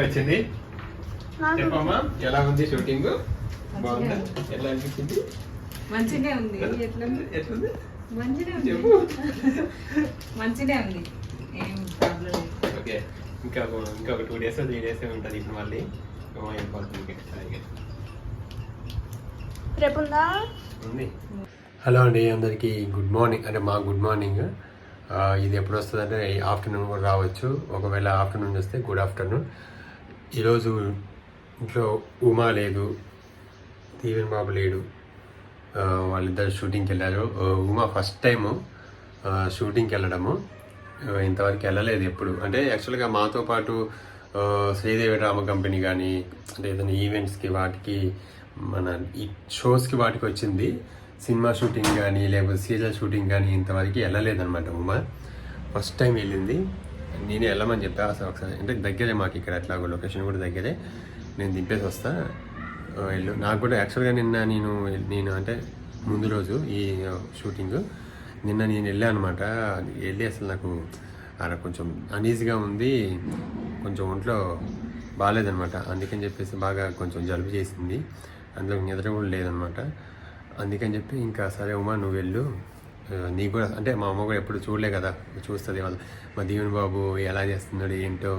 వచ్చింది. చెప్పమ్మా ఎలా ఉంది షూటింగ్? బాగుందా? ఎలా అనిపించింది? మంచిగా ఉంది. ఎట్లుంది? మంచిగా ఉంది. చెప్పు. మంచిగా ఉంది. ఏం ప్రాబ్లం లేదు. ఓకే. ఇంకా ఇంకా ఒక టూ డేస్ త్రీ డేస్ ఉంటుంది ఇప్పుడు మళ్ళీ. రేపు ఉందా? హలో అండి అందరికీ గుడ్ మార్నింగ్. అంటే మా గుడ్ మార్నింగ్. ఇది ఎప్పుడు వస్తుంది అంటే ఆఫ్టర్నూన్ కూడా రావచ్చు. ఒకవేళ ఆఫ్టర్నూన్ వస్తే గుడ్ ఆఫ్టర్నూన్. ఈరోజు ఇంట్లో ఉమా లేదు దీవెన్ బాబు లేడు. వాళ్ళిద్దరు షూటింగ్కి వెళ్ళారు. ఉమా ఫస్ట్ టైము షూటింగ్కి వెళ్ళడము. ఇంతవరకు వెళ్ళలేదు ఎప్పుడు. అంటే యాక్చువల్గా మాతో పాటు శ్రీదేవి డ్రామా కంపెనీ కానీ అంటే ఏదైనా ఈవెంట్స్కి వాటికి మన ఈ షోస్కి వాటికి వచ్చింది. సినిమా షూటింగ్ కానీ లేకపోతే సీరియల్ షూటింగ్ కానీ ఇంతవరకు వెళ్ళలేదన్నమాట ఉమా. ఫస్ట్ టైం వెళ్ళింది. నేనే వెళ్ళమని చెప్పా. అసలు ఒకసారి అంటే దగ్గరే మాకు ఇక్కడ ఎట్లాగో లొకేషన్ కూడా దగ్గరే. నేను దింపేసి వస్తా. వెళ్ళు. నాకు కూడా యాక్చువల్గా నిన్న నేను నేను అంటే ముందు రోజు ఈ షూటింగ్ నిన్న నేను వెళ్ళాను అనమాట వెళ్ళి అసలు నాకు అక్కడ కొంచెం అనీజీగా ఉంది. కొంచెం ఒంట్లో బాగాలేదనమాట అందుకని చెప్పేసి బాగా కొంచెం జలుబు చేసింది. అందులో నిద్ర కూడా లేదనమాట అందుకని చెప్పి ఇంకా సరే ఉమా నువ్వు వెళ్ళు. నీకు కూడా అంటే మా అమ్మ కూడా ఎప్పుడు చూడలే కదా చూస్తుంది వాళ్ళ మా దీవెన్ బాబు ఎలా చేస్తున్నాడు ఏంటో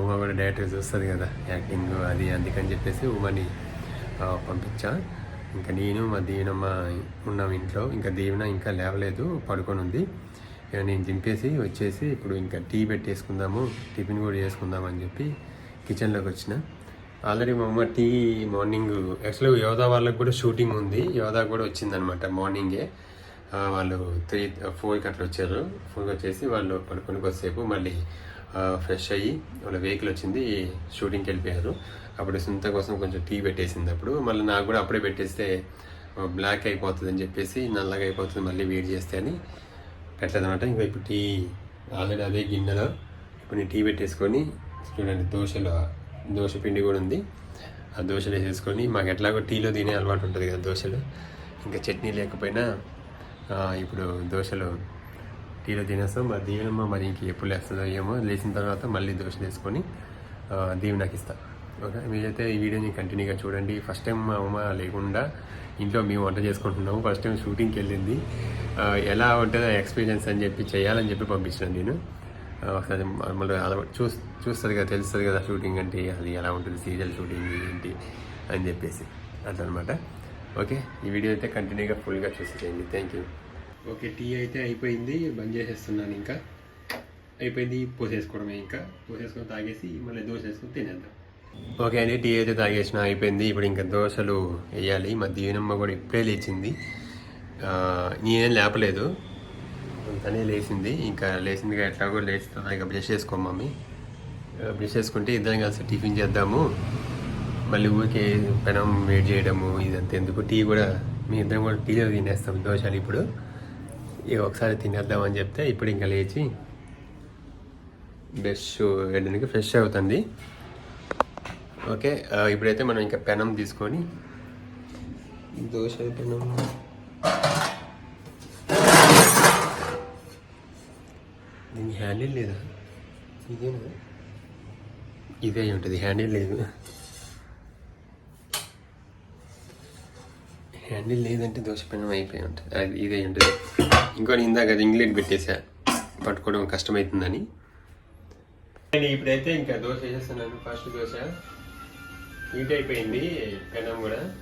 ఉమా కూడా డైరెక్ట్గా చూస్తుంది కదా యాక్టింగ్ అది అందుకని చెప్పేసి ఉమాని పంపించా. ఇంకా నేను మా దీవెనమ్మ ఉన్నాం ఇంట్లో ఇంకా దీవెన ఇంకా లేవలేదు పడుకొని ఉంది. ఇక నేను దింపేసి వచ్చేసి ఇప్పుడు ఇంకా టీ పెట్టేసుకుందాము టిఫిన్ కూడా చేసుకుందాం అని చెప్పి కిచెన్లోకి వచ్చిన. ఆల్రెడీ మా అమ్మ టీ మార్నింగ్ యాక్చువల్గా యోధా వాళ్ళకి కూడా షూటింగ్ ఉంది యోధా కూడా వచ్చిందనమాట మార్నింగే వాళ్ళు త్రీ ఫోర్కి అట్లా వచ్చారు. ఫోర్కి వచ్చేసి వాళ్ళు పడుకొని కొద్దిసేపు మళ్ళీ ఫ్రెష్ అయ్యి వాళ్ళ వెహికల్ వచ్చింది షూటింగ్కి వెళ్ళిపోయారు. అప్పుడు సుంత కోసం కొంచెం టీ పెట్టేసింది అప్పుడు. మళ్ళీ నాకు కూడా అప్పుడే పెట్టేస్తే బ్లాక్ అయిపోతుంది అని చెప్పేసి నల్లగా అయిపోతుంది మళ్ళీ వేడి చేస్తే అని పెట్టలేదన్నమాట. ఇంకా ఇప్పుడు టీ ఆల్రెడీ అదే గిన్నెలో ఇప్పుడు నేను టీ పెట్టేసుకొని చూడండి దోశలో దోశ పిండి కూడా ఉంది. ఆ దోశలు వేసేసుకొని మాకు ఎట్లాగో టీలో తినే అలవాటు ఉంటుంది కదా దోశలు. ఇంకా చట్నీ లేకపోయినా ఇప్పుడు దోశలు టీలో తినేస్తాం. మరి దీవెనమ్మ మరి ఇంక ఎప్పుడు లేస్తుందో ఏమో లేచిన తర్వాత మళ్ళీ దోశలు వేసుకొని దీవెనకి ఇస్తాను ఓకే? మీరైతే ఈ వీడియోని కంటిన్యూగా చూడండి. ఫస్ట్ టైం మా అమ్మ లేకుండా ఇంట్లో మేము వంట చేసుకుంటున్నాము. ఫస్ట్ టైం షూటింగ్కి వెళ్ళింది. ఎలా ఉంటుందో ఎక్స్పీరియన్స్ అని చెప్పి చేయాలని చెప్పి పంపించాను నేను. ఒకసారి మళ్ళీ అలా చూ చూస్తుంది కదా తెలుస్తుంది కదా షూటింగ్ అంటే అది ఎలా ఉంటుంది సీరియల్ షూటింగ్ ఏంటి అని చెప్పేసి. అట్లనమాట ఓకే ఈ వీడియో అయితే కంటిన్యూగా ఫుల్గా చూసేయండి థ్యాంక్ యూ ఓకే టీ అయితే అయిపోయింది బంద్ చేసేస్తున్నాను ఇంకా. అయిపోయింది పోసేసుకోవడమే ఇంకా. పోసేసుకొని తాగేసి మళ్ళీ దోశ వేసుకొని తినేద్దాం. ఓకే అండి టీ అయితే తాగేసిన అయిపోయింది. ఇప్పుడు ఇంకా దోశలు వేయాలి. మా దీవెనమ్మ కూడా ఇప్పుడే లేచింది. నేనేం లేపలేదు. తనే లేచింది. ఇంకా లేచిందిగా ఎట్లాగో లేచుతున్నా ఇక బ్రష్ చేసుకో మమ్మీ. బ్రష్ చేసుకుంటే ఇద్దరం కలిసి టిఫిన్ చేద్దాము. మళ్ళీ ఊరికే పెనం వేడి చేయడము ఇదంతా ఎందుకు? టీ కూడా మీ ఇద్దరం కూడా టీలో తినేస్తాం దోశలు ఇప్పుడు. ఇక ఒకసారి తినేద్దామని చెప్తే ఇప్పుడు ఇంకా లేచి బ్రష్ వేయడానికి ఫ్రెష్ అవుతుంది. ఓకే ఇప్పుడైతే మనం ఇంకా పెనం తీసుకొని దోశ పెనం. దీనికి హ్యాండిల్ లేదా? ఇదేనా? ఇదే ఉంటుంది హ్యాండిల్ లేదు. హ్యాండిల్ లేదంటే దోశ పెనం అయిపోయి ఉంటుంది. అది ఇదే ఉంటుంది. ఇంకోటి ఇందాక అది ఇంగ్లీష్ పెట్టేసా. పట్టుకోవడం కష్టమవుతుందని ఇప్పుడైతే ఇంకా దోశ వేసేస్తున్నాను. ఫస్ట్ దోశ. హీట్ అయిపోయింది. పెనం కూడా.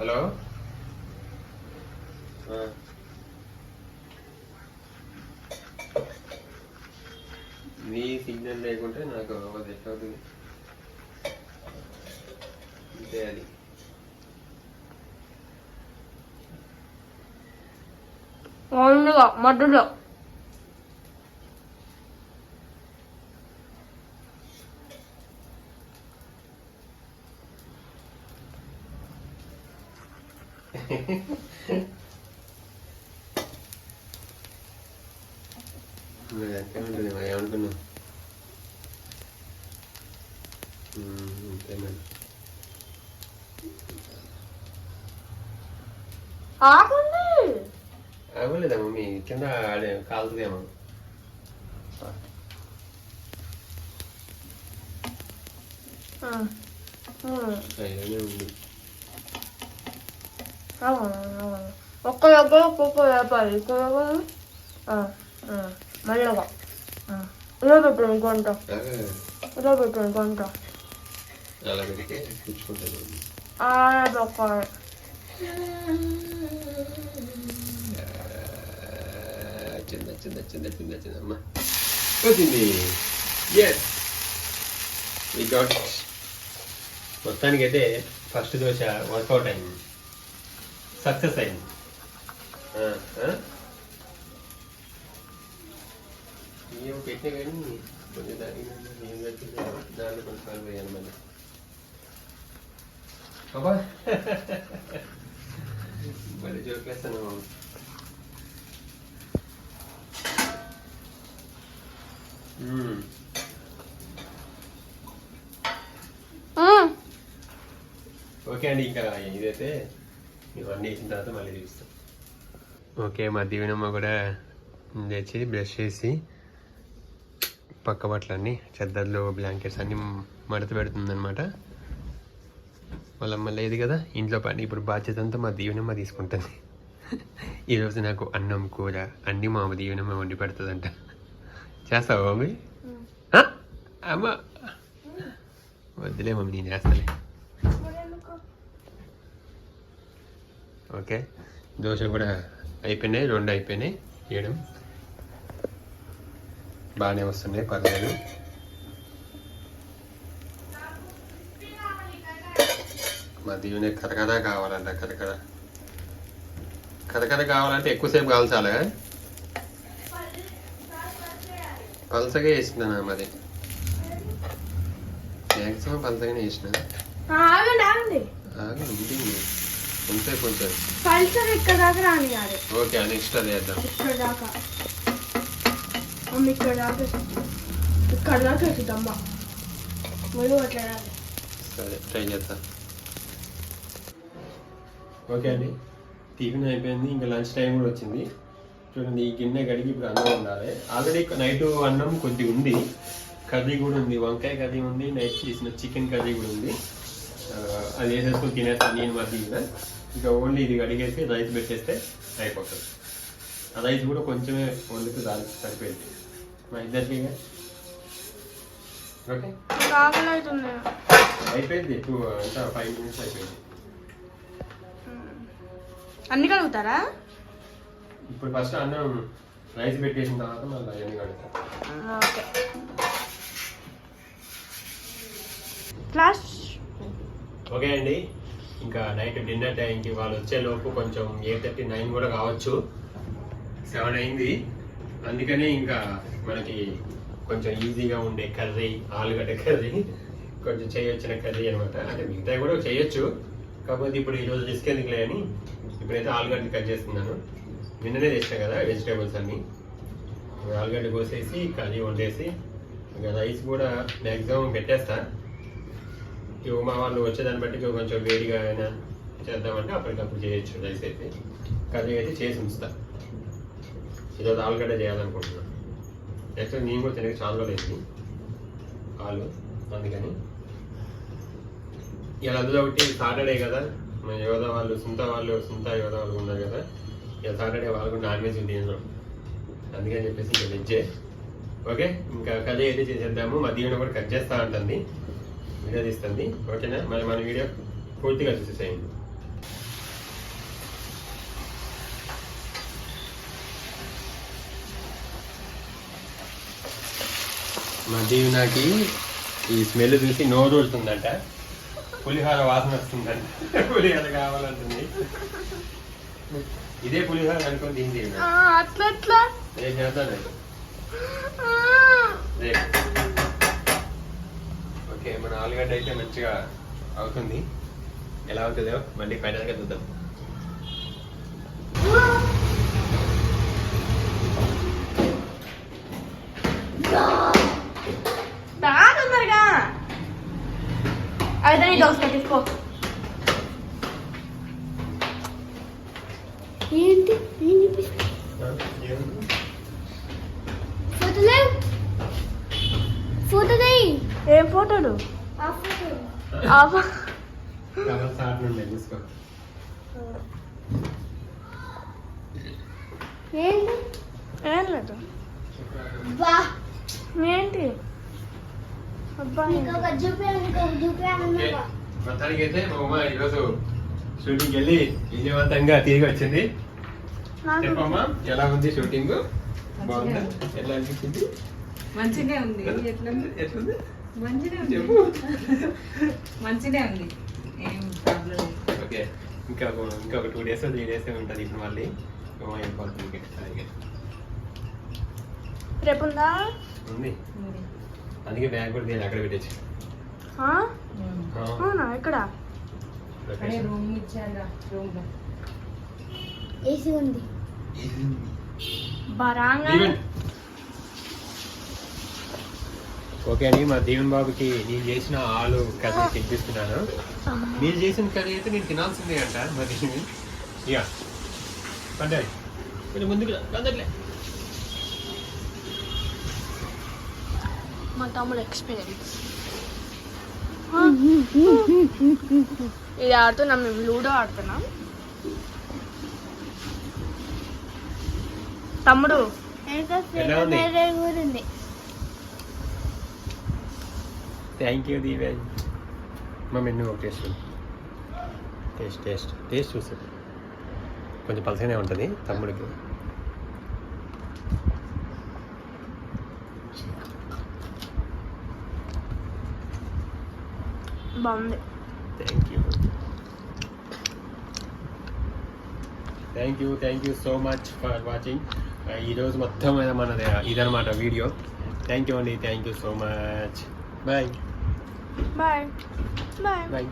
హలో ఆ. నేను లేకుంటే నాకు అది ఎట్లా అవుతుంది అంతే అది. ముందుగా మధ్యలో నువ్వు ఎక్కడ ఉంటుంది మరి ఏమనుకున్నావు ఉమ్, అంతేనండి ఆగండి. అవ్వలేదా మమ్మీ? కింద ఆడే అవును. ఒక్క దగ్గర ఒక్కొక్క వ్యాపారి. ఇక్కడ మెల్లగా. ఇలా గంట అలాగే ఇలా పెట్టండి గంట అలా పెడితే పుచ్చుకుంటాను ఆ పక్కన చిన్న చిన్న చిన్న చిన్న చిన్న అమ్మ. వచ్చింది ఎస్ వి గాట్ మొత్తానికైతే ఫస్ట్ దోశ వర్కౌట్ అయింది. సక్సెస్ అయింది? ఏం పెట్టినా కానీ కొంచెం దానికి ఏం పెట్టింది దాంట్లో కొంచెం వేయాలి మళ్ళీ. మళ్ళీ జోకేస్తాను ఓకే అండి ఇంకా ఇదైతే ఇవన్నీ వేసిన తర్వాత మళ్ళీ చూస్తాం ఓకే మా దీవెనమ్మ కూడా తెచ్చి బ్రష్ చేసి పక్క బట్టలన్నీ చెద్దర్లు బ్లాంకెట్స్ అన్నీ మడత పెడుతుందన్నమాట వాళ్ళమ్మ లేదు కదా ఇంట్లో పని ఇప్పుడు బాధ్యత అంతా మా దీవెనమ్మ తీసుకుంటుంది. ఈరోజు నాకు అన్నం కూర అన్నీ మా దీవెనమ్మ వండి పెడుతుందంట. చేస్తావా మమ్మీ? అమ్మ. వద్దులే మమ్మీ నేను చేస్తాలే. ఓకే. దోశ కూడా అయిపోయినాయి రెండు అయిపోయినాయి. వేయడం బాగానే వస్తున్నాయి పర్లేదు. మా దీవెని కరకర కావాలంట కరకర కరకర కావాలంటే ఎక్కువసేపు కాల్చాలి. పలసగా వేసినా మరి? మ్యాక్సిమం పలసగానే వేసిన ఉంటుంది ఉంటే కొంచెం పల్సర్ ఇక్కడ దాకా ఓకే నెక్స్ట్ అదే వేద్దాం ఇక్కడ దాకా. అమ్మ ఇక్కడ దాకా ఇక్కడ దాకా వేసిద్దమ్మ మీరు అట్లా రాదు. సరే ట్రై చేస్తా ఓకే అండి. టిఫిన్ అయిపోయింది. ఇంకా లంచ్ టైం కూడా వచ్చింది. చూడండి ఈ గిన్నె కడిగి ఇప్పుడు అన్నం ఉండాలి. ఆల్రెడీ నైట్ అన్నం కొద్దిగా ఉంది. కర్రీ కూడా ఉంది. వంకాయ కర్రీ ఉంది. నైట్ చేసిన చికెన్ కర్రీ కూడా ఉంది. అది వేసేసుకొని తినేస్తాను నేను మధ్య ఇంకా ఓన్లీ ఇది కడిగేసి రైస్ పెట్టేస్తే అయిపోతుంది. ఆ రైస్ కూడా కొంచెమే వండుకు దాని సరిపోయింది. మా ఇద్దరికి ఓకే. అయిపోయింది. టూ అంటే ఫైవ్ మినిట్స్ అయిపోయింది. అన్ని కలుగుతారా? ఇప్పుడు ఫస్ట్ అన్నం రైస్ పెట్టేసిన తర్వాత మళ్ళీ అవన్నీ కడతా ఓకే. క్లాస్ ఓకే అండి. ఇంకా నైట్ డిన్నర్ టైంకి వాళ్ళు వచ్చే లోపు కొంచెం ఎయిట్ థర్టీ నైన్ కూడా కావచ్చు. సెవెన్ అయింది. అందుకనే ఇంకా మనకి కొంచెం ఈజీగా ఉండే కర్రీ ఆలుగడ్డ కర్రీ కొంచెం చేయొచ్చిన కర్రీ అనమాట అంటే మిగతా కూడా చేయొచ్చు. కాకపోతే ఇప్పుడు ఈరోజు రిస్క్ ఎందుకు లేని ఇప్పుడైతే ఆలుగడ్డ కట్ చేస్తున్నాను. నిన్ననే తెచ్చాను కదా వెజిటేబుల్స్ అన్నీ. ఆలుగడ్డ కోసేసి కర్రీ వండేసి ఇంకా రైస్ కూడా మ్యాక్సిమం పెట్టేస్తా. ఇక మా వాళ్ళు వచ్చేదాన్ని బట్టి కొంచెం వేడిగా అయినా చేద్దామంటే అప్పటికప్పుడు చేయొచ్చు రైస్ అయితే. కర్రీ అయితే చేసి ఉంచుతా. ఈరోజు ఆలుగడ్డ చేయాలనుకుంటున్నాను నెక్స్ట్ నేను కూడా తినక చాలా లేదు ఆలు అందుకని ఇలా అందులో ఒకటి సాటర్డే కదా. మన యోధ వాళ్ళు సుంత వాళ్ళు సుంత యోధ వాళ్ళు ఉన్నారు కదా. ఇక సాటర్డే వాళ్ళు కూడా నాన్ వెజ్ తినడం అందుకని చెప్పేసి ఇంకా వెజ్జే. ఓకే? ఇంకా కథ అయితే చేసేద్దాము. మధ్యాహ్నం కూడా కట్ చేస్తా ఉంటుంది వీడియో తీస్తుంది. ఓకేనా? మరి మన వీడియో పూర్తిగా చూసేసేయండి. మా దీవెనకి ఈ స్మెల్ చూసి నోరు ఊరుతుందంట. పులిహోర వాసన వస్తుందంట పులిహోర కావాలంటుంది. ఇదే పులిహోర అనుకోని దీని దీవెన అట్లా చేద్దాం రేపు. రేపు. ఓకే మన ఆలుగడ్డ అయితే మంచిగా అవుతుంది. ఎలా అవుతుందో మళ్ళీ ఫైనల్గా చూద్దాం బాగా తొందరగా అయితే నీ దోసకాయ తీసుకో ఏంటి ఏం చూపిస్తా ఫోటో లేవు ఫోటో దేయి ఏం ఫోటోలు ఆ ఫోటో నుండి తీసుకో ఏంటి ఏం లేదు బా ఏంటి అబ్బా నీకు ఒక చూపాను నీకు ఒక చూపాను అన్నావా? మొత్తానికి అయితే మా అమ్మ ఈరోజు షూటింగ్కి వెళ్ళి విజయవంతంగా తిరిగి వచ్చింది. చెప్పమ్మా ఎలా ఉంది షూటింగ్? బాగుందా? ఎలా అనిపించింది? మంచిగా ఉంది. ఎట్లుంది? ఎట్లుంది? మంచిగా ఉంది. చెప్పు. మంచిగా ఉంది. ఏం ప్రాబ్లం లేదు. ఓకే. ఇంకా ఇంకా ఒక టూ డేస్ త్రీ డేస్ ఉంటుంది ఇప్పుడు మళ్ళీ. రేపు ఉంది. ఉంది. అందుకే బ్యాగ్ కూడా తీయాలి అక్కడ పెట్టచ్చు ఆ? అవునా? ఇక్కడ అదే రూమ్ ఇచ్చాగా రూమ్లో. ఏసీ ఉంది. బరాంగా? ఓకే అండి మా దీవెన్ బాబుకి నేను చేసిన ఆలు కర్రీ తినిపిస్తున్నాను. మీరు చేసిన కర్రీ అయితే నేను తినాల్సిందే అంట మరి. ఇక కొంచెం ముందుకు. అందట్లే మా తమ్ముడు ఎక్స్పీరియన్స్ ఇది ఆడుతున్నాం మేము లూడో ఆడుతున్నాం. తమ్ముడు. థ్యాంక్ యూ దీవెన్ మా ఒక టేస్ట్ టేస్ట్ టేస్ట్ టేస్ట్ చూసి కొంచెం పలసగానే ఉంటుంది తమ్ముడికి. బాగుంది thank you thank you thank you so much for watching ఈరోజు మొత్తం మనది ఇదనమాట వీడియో. థ్యాంక్ యూ అండి thank you so much bye bye bye bye